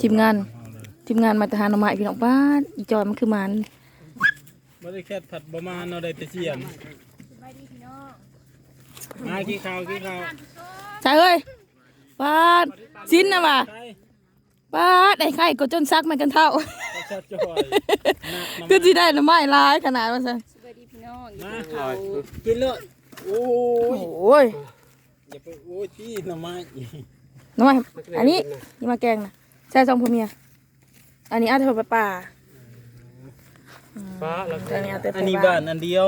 ทีมงานเอาเลยทีมงานมาทหารหน่อไม้พี่น้องบ้านอีจอยมันคือมันบ่ได้แค่ผัดบ่มาเนาะได้แต่เสียมมากี่ข้าวกี่ข้าวใช่เอ้ยบ้านสิ้นนะว่ะใช่บ้านไอ้ไข่ก็จนซักมันกันเท่าก็ชอบจอยนะน้ำคือสิได้หน่อไม้หลายขนาดว่าซั่นสวัสดีพี่น้องมาข้าวกินเลยโอ้ยโอ้ยอย่าไปโอ้ยที่หน่อไม้อีกหน่อไม้อันนี้นี่มาแกงนะ ใช่ซองพ่อเมีย อันนี้เอาแต่ไปป่า ฟ้าแล้วอันนี้เอาแต่ไป อันนี้บ้านอันเดียว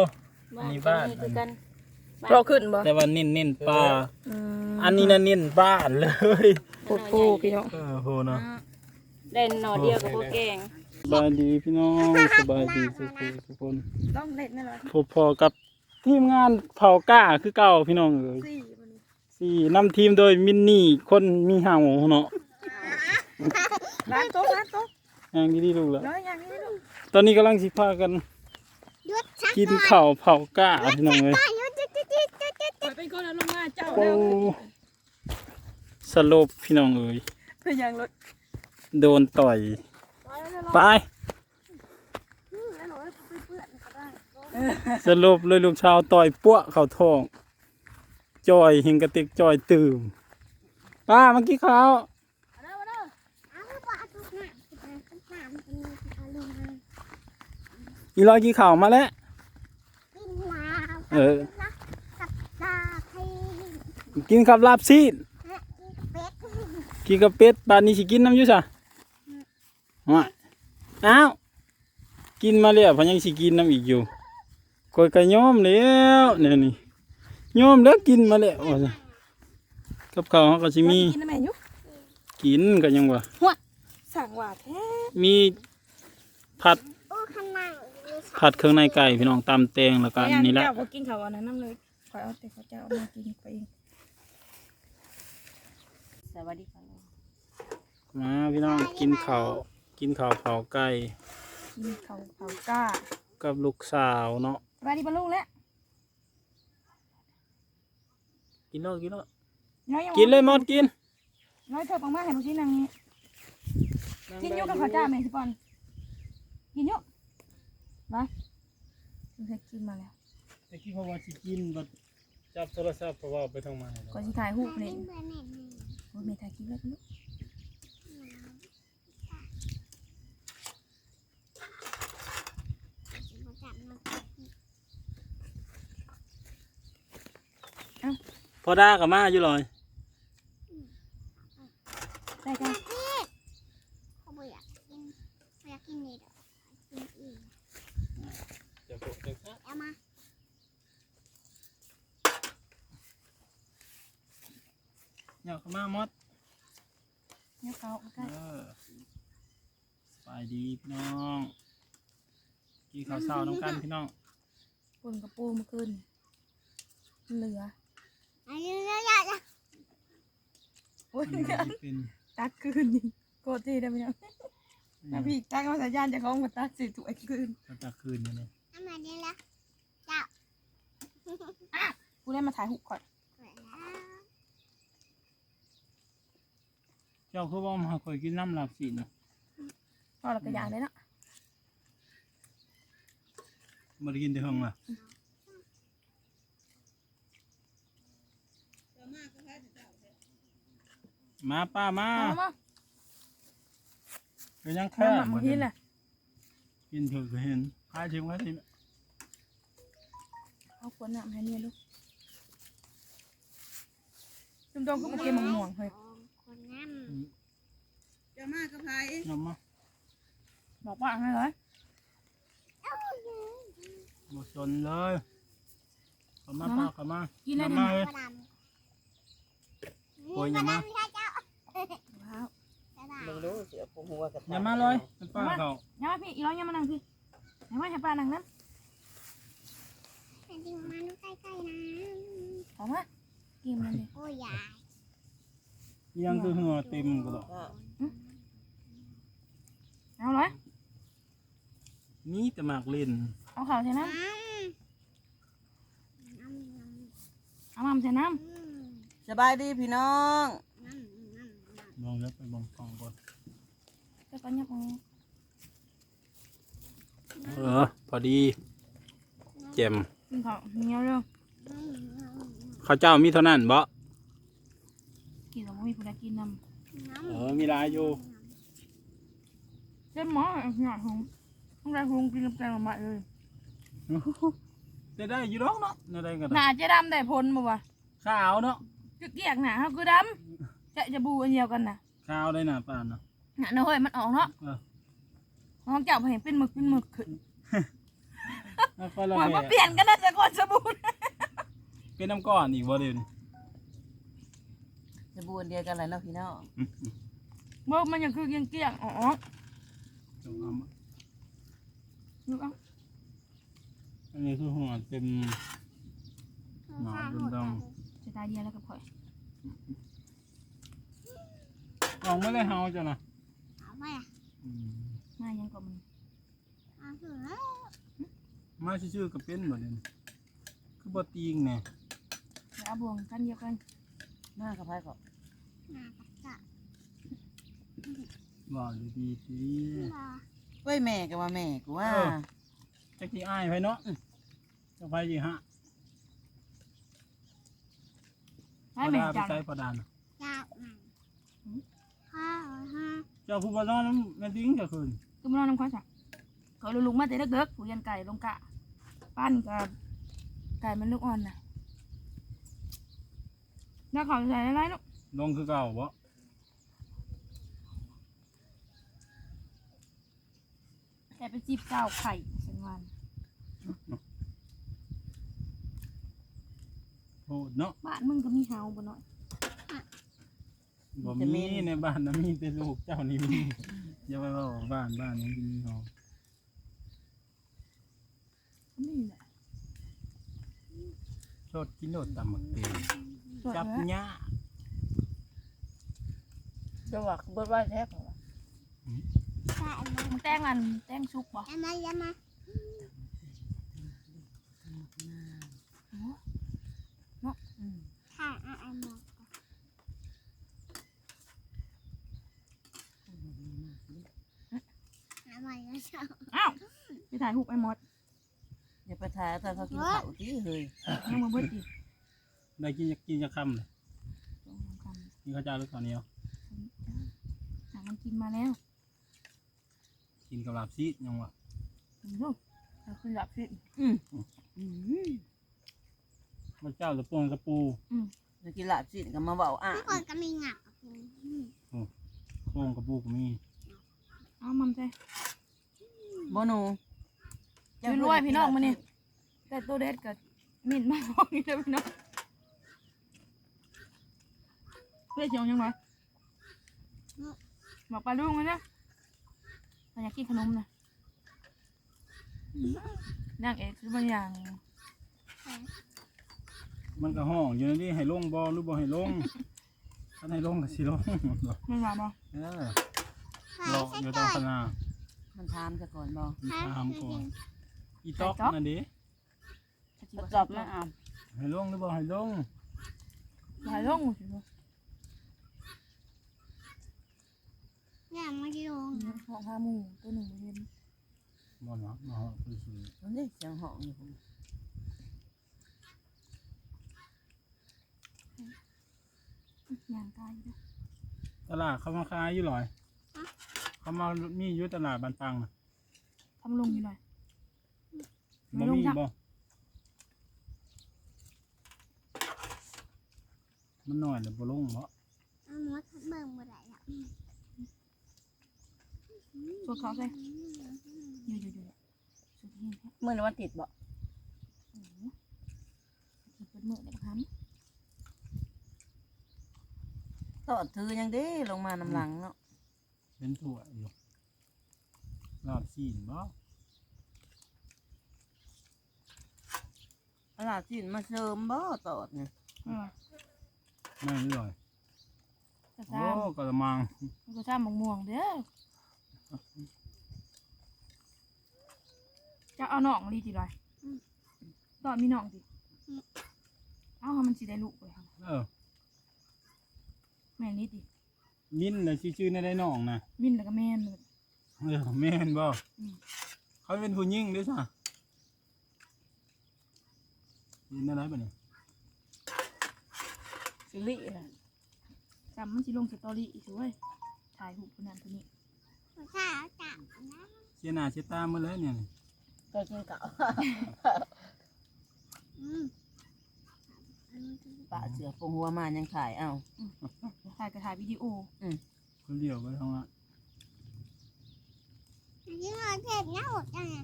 อันนี้บ้านคือกันรอขึ้นบ่แต่ว่าเน้นเน้นๆปลาอืมอันนี้น่ะเน้นบ้านเลยโคตรปูพี่น้อง เออโหเนาะได้หน่อเดียวกับโบแกงสบายดีพี่น้องสบายดีทุกคนทุกคนต้องเล่นนั่นแหละพบพอกับทีมงานเผาก้าคือเก่าพี่น้องเอ้ยสี่มันสี่นำทีมโดยมินนี่คนมีห่าวเนาะ ร้านโต๊ะร้านโต๊ะอย่างที่ดีลูกแล้วน้อยอย่างนี้ลูกตอนนี้กำลังสิพากัน กินข้าวเผาก้าพี่น้องเลยเป็นคนเอาลงมาเจ้าโอ้สลบพี่น้องเอ้ยเพื่อยังรถโดนต่อยไปสลบเลยลูกชาวต่อยปั้วเข่าท้องจอยเฮงกระติกจอยตื่มป้าเมื่อกี้เขาว อีลอยกี่ข่าวมาแล้วเออกินกับลาบซีดกินกับเป็ดบานนี้สิกินน้ำอยุ่ซะว่าอ้าวกินมาแล้วเพนยังสิกินน้ำอีกอยู่กอยกระย่อมแล้วเนี่ยนี่ย่อมแล้วกินมาแล้วว่าซะกับข้าวเขาก็สิมีกินได้ไหมยุกินก็ยังว่าสั่งว่าแท้มีผัด ผัดเครื่องในไก่พี่น้องตำแตงแล้วก็นี่แหละเจ้าก็กินข้าวอันนั้นน้ำเลยขอยเอาแต่ข้าวเจ้าเอามากินไปเองสวัสดีค่ะมาพี่น้องกินข้าวกินข้าวเผาไก่กินข้าวเผาก้ากับลูกสาวเนาะสวัสดีปะลุงแล้วกินแล้วกินแล้วน้อยยังกินเลยหมดกินน้อยเธอปังมาให้ลูกชิ้นนางนี้กินอยุกับข้าวเจ้าแม่สิปอนกินอยุ ไปลูกเคยกินมาแล้วแต่กี้เพราะว่าสิกินบัดจับโทรศัพท์เพราะว่าไปทางมาก่อนสิถ่ายรูปเลยโอ้ยแม่ถ่ายคลิปแล้วกันลูกเอ้าพอด้ากับมาอยู่เลย ได้จ้ะ เขาไม่อยากกินไม่อยากกินนี่ดอกกินอีก จะพวกจะซะ เอามา เนี่ยเข้ามาหมดเนี่ยเขาเอาใกล้เออสบายดีพี่น้องกินข้าวเช้าน้ำกันพี่น้องปนกระปูเมื่อคืนเหลืออันนี้เยอะๆเลยโอ้ยนี่ก็สิเป็นตักคืนนี่โกรธที่ได้ไหมเนี่ยน้ำพี่ตักมาสัญญาณจะของมาตักสิถูกไอ้คืนตะคืนอยู่เนี่ยเอามาดีละกูได้มาถ่ายหุบก่อน สวยแล้ว เจ้าคือว่ามาคอยกินน้ำหลับสินะพอเราก็อยากได้เนาะมาได้กินแต่เฮงล่ะมาป้ามาเอามาเดี๋ยวยังแค่แค่หมักบางทีแหละกินเถอะก็เห็นพายชิมไว้สิเอาขวดน้ำให้เนี่ยลูกจุ่มโดนก็มาเก็บมังม่วงเฮ้ยคนน้ จะมากับไผน้ำมาบอกว่าให้เลยหมดสนเลยเข้ามาป้าเข้ามากินได้น้ำไหมมาเลยำประดำโอ้ยอย่ามาพี่ชายเจ้าว้าวจะได้มึงรู้เสือปูหัวกับอย่ามาเลยเป็นป้าเขาอย่ามาพี่อีร้อยอย่ามานั่งพี่อย่ามาให้ป้านั่งนั้นแต่จริงมาดูใกล้ๆนะเอามากินมันดิโอ้ยยายยังคือหัวเต็มก็ดอก เอาเลยนี่แต่หมากเล่นเอาข่าวใส่น้น้ำน้ำน้ำำเอามาใส่น้อืมสบายดีพี่น้องน้ำน้ำน้ำมองแล้วไปมองกล้องก่อนก็ก็ยับเอาเออ พอดีเจมกินข้าวเหนียวเด้อข้าวเจ้ามีเท่านั้นบ่กินแล้วบ่มีผู้ใดกินนำเออมีหลายอยู่ เจ้หมอหยอดหงต้องได้หงกินกับแกงละไม้เลยได้ได้อยู่ดอกเนาะได้ได้กันหน้าเจ๊ดำได้ผลบ่วะข้าวเนาะกึกเกียกหน้าเฮาคือดำจะจะบูอันเดียวกันน่ะข้าวได้น่ะป่านเนาะหน้าเนาะเฮ้ยมันออกเนาะเออห้องเจ้าบ่เห็นเป็นหมึกเป็นหมึกขึ้นแล้วก็ละหวยแม่มาเปลี่ยนกันน่าจะก่อนสบู่นะเป็นน้ำก้อนอีกบ่เดี๋ยวนี้จะบูนเดียวกันเลยเนาะพี่น้องอืมอืมบ่มันยังคือเกียงเกียงๆอ๋อ จงเอามาดูเอาอันนี้คือหัวเต็มหนอนดำดจะตายเดียวแล้วกับข่อยลองไม่ได้เฮาจ้ะนะเอาไปอะอืมมายังก็มันเอาเถอะมาชื่อๆก็เป็นบ่เดี๋ยวนี้คือบ่ตีงแน่แล้วเอาบวงกันเดียวกันมากกับไพ่ก็หน้าตะกะ บ่ดีๆสิรอเว้ยแม่ก็ว่าแม่กูว่าเออจักสิอายไผเนาะจะไปสิฮะให้แม่พอดาจังไปใช้พอดานจับมันข้าวฮะเจ้าผู้บ่นอนแม่นดิ้งจะคืนคือมันนอนน้ำข้าวจ้ะก็ลุกๆมาแต่เด็กๆผู้ยันไก่ลงกะ ปั้นกับไก่มันลูกอ่อนน่ะแล้วเขาใส่อะไรลูกลงคือเก่าบ่ แต่ไปจีบเจ้าไข่สันวันโหดเนาะบ้านมึงก็มีเฮาบ่น้อยบ่มีในบ้านน่ะมีแต่ลูกเจ้านี่มีอย่าไปเว้าว่าบ้านบ้านนี้มีเฮาก็มีแหละโชดกินโดดตำบักเตงสดจับเลยหญ้าจะว่าเบิดว่าแท้ก็ว่าใส่มามึง แต่งอันแต่งซุกบ่ยามายามาข้าอะอะมาทำไมก็ชอบอ้าวไปถ่ายรูปไอ้มดอย่าไปทายตอนเขากินข้าวที่เฮยยังมาเบิดอีได้กินกินจะคำเลยสองสามคกินข้าวเจ้าหรือข้าวเหนียวำหามันกินมาแล้ว กินกับลาบซีดยังวะถึงลูกเราคือหลับสิอืมอืมพระเจ้าจะปงกระปูจะกินลาบสิก็มาเบาอะทุกคนก็มีหงักอืมโปงกระปูก็มีเอามันใส่บ่หนูรวยๆพี่น้องมานี่แต่ตัวเด็ดกับมิ่นมากพอนี่เลยพี่น้องเพื่อเชียงยังไงบอกปลาลุงเลยนะ เราอยากกินขนมนะนางเอกคือบางอย่างมันก็ห้องอยู่ในนี่ให้ลงบ่หรือบ่ให้ลงถ้าให้ลงก็สิลงไม่ว่าบ่เออใช่รออยู่ตรงขนามันทามซะก่อนบ่มีตามก่อนอีต๊อกนั่นดิจะจีประบกอบมาเอาให้ลงหรือบ่ให้ลงถ่ายลงสิบ่ เนี่ยมันจะลงของห้าหมูตัวหนึ่งเห็นบ่เนาะมาฮอดคือสิมันนี่เสียงห้องอยู่พุ่นอย่างตายอยู่ตลาดเขามาขายอยู่หรอย เขามามีอยู่ตลาดบ้านปังน่ะทำลงอยู่หน่อย ไม่บ่ลงมีจ้ะ บ่มันน้อยแล้วบ่ลงบ่เอาหมดเบิ่งบ่ได้แล้ว สดเขาใส่อยู่อยู่อยู่สุดเห็นแท้มื้อนี้วันติดบ่ที่เปิดมือได้ครับตอดถือยังเด้ลงมาน้ำหลังเนาะเป็นถั่วอยู่ลาบซีนบ่เอาลาบสิมาเสริมบ่ตอดเนี่ยอืมไม่นี่หรอยกระโอ้ซ้ำกระมังกระซ้ำมะม่วงเด้อ จะเอาหน่องรีจีไรตอนมีหน่องสิเอาให้มันสิได้ลูกไปครับเออ แม่นนี่ดิมินน่ะชื่อๆในได้น้องนะมินแล้วก็แม่นเออแม่นบ่อืมเขาเป็นผู้หญิงเด้วยซะยินอะไรบ่เนี่ยสิริอะจำมันสิลงสตอรี่อีกสิเว้ยถ่ายรูปคนนั้นคนนี้ ผู้ชายเอาจับนะเสียหน้าเสียตาหมาเลยเนี่ยก็กินเก่าอืมปะเสือปงหัวมายังถ่ายเอ้าถ่ายก็ถ่ายวิดีโอคนเดียวไปท้องละอันนี้เราเจ็บนะหดจังไง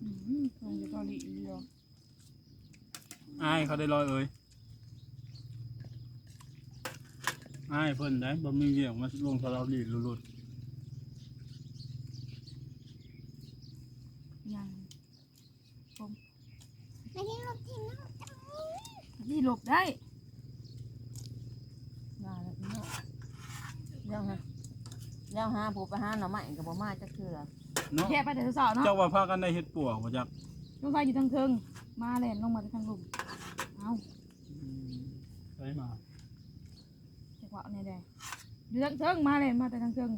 อืมลงสตอรี่อีกเดียวอายเขาได้ลอยเอ้ยอายเพิ่นได้บ่มีเวียกมาลงสารลีหลุด ยังไม่ใช่รถที่นะหดจังนี่หลบได้มาแล้วพี่น้องแล้วฮะแล้วหาผู้ไปหาหน่อไม้กับบ่มาจักเทื่อๆเนาะแค่ไปแต่สาวๆเนาะเจ้าว่าพากันได้เฮ็ดปวกบ่จักลงไปอยู่ทางเทิงมาแล่นลงมาจากทางหลุมเอาไปมาจังหวะเนี่ยได้อยู่ทางเทิงมาแล่นมาแต่ทางเทิง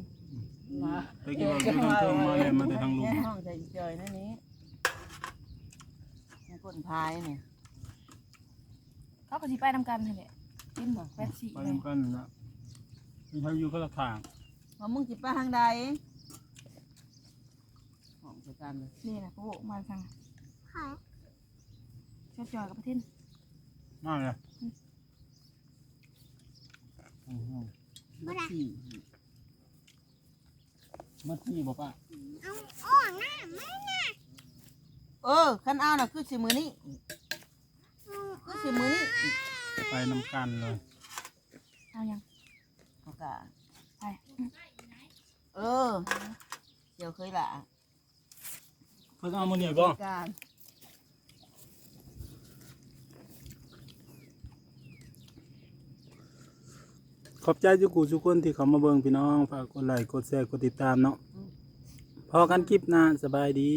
มาไปกินว่าคือทางเทิงมาเลยมาแต่ทางลุมแย่ห้องใจจอยนั่นนี้ในก้นพายนี่เขาก็สิไปนำกันนี่แหละเป็นบอกแปดสี่ไปเลยนำกันนั่นละมีใครอยู่คนละทางว่ามึงสิไปทางใดห้องจัดการเลยนี่นะพวกมาทางขอชอบจอยกับประเทศมาเลยอืมบักซี่ มาที่บ่ป้าเอาอ่อนหน้าไม่นะเออคันเอาน่ะคือสิมือนี้เอาคือสิมือนี้ไปนำกันเลยเอายังเอากะไปเออเดี๋ยวเคยละเพิ่นเอามาเนี่ยบ่การ ขอบใจทุกกูทุกคนที่เขามาเบิ่งพี่น้องฝากกดไลค์กดแชร์กดติดตามเนาะพอกันคลิปหน้าสบายดี